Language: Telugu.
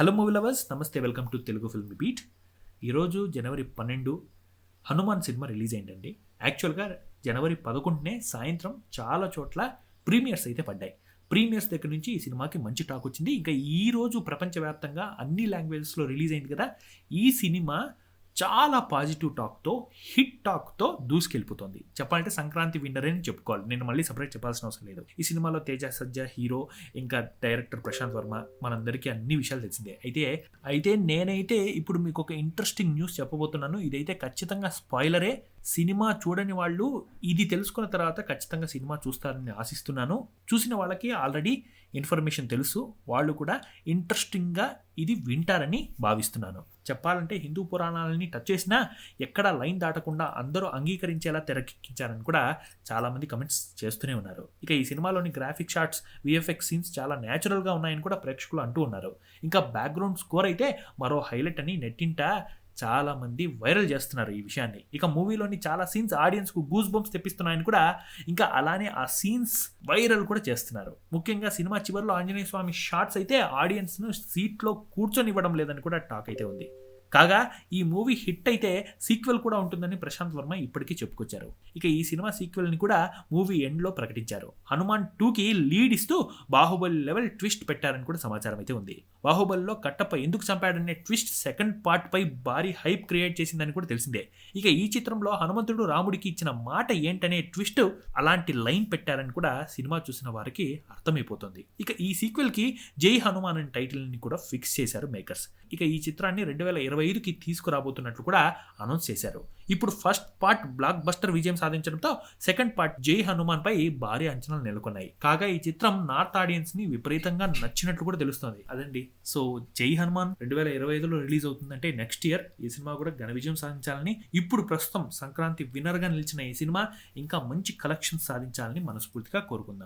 హలో మూవీ లవర్స్ నమస్తే welcome to Telugu film beat ఈరోజు జనవరి పన్నెండు హనుమాన్ సినిమా రిలీజ్ అయిందండి యాక్చువల్గా జనవరి పదకొండునే సాయంత్రం చాలా చోట్ల ప్రీమియర్స్ అయితే పడ్డాయి. ప్రీమియర్స్ దగ్గర నుంచి ఈ సినిమాకి మంచి టాక్ వచ్చింది. ఇంకా ఈరోజు ప్రపంచవ్యాప్తంగా అన్ని లాంగ్వేజెస్లో రిలీజ్ అయింది కదా. ఈ సినిమా చాలా పాజిటివ్ టాక్తో హిట్ టాక్తో దూసుకెళ్ళిపోతుంది. చెప్పాలంటే సంక్రాంతి విన్నర్ అని చెప్పుకోవాలి. నేను మళ్ళీ సపరేట్ చెప్పాల్సిన అవసరం లేదు. ఈ సినిమాలో తేజ సజ్జ హీరో ఇంకా డైరెక్టర్ ప్రశాంత్ వర్మ మనందరికీ అన్ని విషయాలు తెలిసిందే. అయితే అయితే నేనైతే ఇప్పుడు మీకు ఒక ఇంట్రెస్టింగ్ న్యూస్ చెప్పబోతున్నాను. ఇదైతే ఖచ్చితంగా స్పాయిలరే సినిమా చూడని వాళ్ళు ఇది తెలుసుకున్న తర్వాత ఖచ్చితంగా సినిమా చూస్తారని ఆశిస్తున్నాను. చూసిన వాళ్ళకి ఆల్రెడీ ఇన్ఫర్మేషన్ తెలుసు. వాళ్ళు కూడా ఇంట్రెస్టింగ్గా ఇది వింటారని భావిస్తున్నాను. చెప్పాలంటే హిందూ పురాణాలని టచ్ చేసినా ఎక్కడా లైన్ దాటకుండా అందరూ అంగీకరించేలా తెరకెక్కించారని కూడా చాలామంది కమెంట్స్ చేస్తూనే ఉన్నారు. ఇక ఈ సినిమాలోని గ్రాఫిక్ షాట్స్ విఎఫ్ఎక్స్ సీన్స్ చాలా న్యాచురల్గా ఉన్నాయని కూడా ప్రేక్షకులు అంటూ ఉన్నారు. ఇంకా బ్యాక్గ్రౌండ్ స్కోర్ అయితే మరో హైలైట్ అని నెట్టింట చాలా మంది వైరల్ చేస్తున్నారు ఈ విషయాన్ని. ఇక మూవీలోని చాలా సీన్స్ ఆడియన్స్కు గూస్ బంప్స్ తెప్పిస్తున్నాయని కూడా ఇంకా అలానే ఆ సీన్స్ వైరల్ కూడా చేస్తున్నారు. ముఖ్యంగా సినిమా చివరిలో ఆంజనేయ స్వామి షార్ట్స్ అయితే ఆడియన్స్ను సీట్లో సీట్లో కూర్చొనివ్వడం లేదని కూడా టాక్ అయితే ఉంది. కాగా ఈ మూవీ హిట్ అయితే సీక్వెల్ కూడా ఉంటుందని ప్రశాంత్ వర్మ ఇప్పటికీ చెప్పుకొచ్చారు. ఇక ఈ సినిమా సీక్వెల్ని కూడా మూవీ ఎండ్లో ప్రకటించారు. హనుమాన్ టూకి లీడ్ ఇస్తూ బాహుబలి లెవెల్ ట్విస్ట్ పెట్టారని కూడా సమాచారం అయితే ఉంది. బాహుబలిలో కట్టప్ప ఎందుకు చంపాడనే ట్విస్ట్ సెకండ్ పార్ట్ పై భారీ హైప్ క్రియేట్ చేసిందని కూడా తెలిసిందే. ఇక ఈ చిత్రంలో హనుమంతుడు రాముడికి ఇచ్చిన మాట ఏంటనే ట్విస్ట్ అలాంటి లైన్ పెట్టారని కూడా సినిమా చూసిన వారికి అర్థమైపోతుంది. ఇక ఈ సీక్వెల్కి జై హనుమాన్ అనే టైటిల్ని కూడా ఫిక్స్ చేశారు మేకర్స్ ఇక ఈ చిత్రాన్ని రెండు వేల ఇరవై ఐదుకి తీసుకురాబోతున్నట్లు కూడా అనౌన్స్ చేశారు. ఇప్పుడు ఫస్ట్ పార్ట్ బ్లాక్ బస్టర్ విజయం సాధించడంతో సెకండ్ పార్ట్ జై హనుమాన్ పై భారీ అంచనాలు నెలకొన్నాయి. కాగా ఈ చిత్రం నార్త్ ఆడియన్స్ని విపరీతంగా నచ్చినట్లు కూడా తెలుస్తుంది. అదండి. సో జై హనుమాన్ రెండు వేల ఇరవై ఐదులో రిలీజ్ అవుతుందంటే నెక్స్ట్ ఇయర్ ఈ సినిమా కూడా ఘన విజయం సాధించాలని ఇప్పుడు ప్రస్తుతం సంక్రాంతి విన్నర్గా నిలిచిన ఈ సినిమా ఇంకా మంచి కలెక్షన్స్ సాధించాలని మనస్ఫూర్తిగా కోరుకుందాం.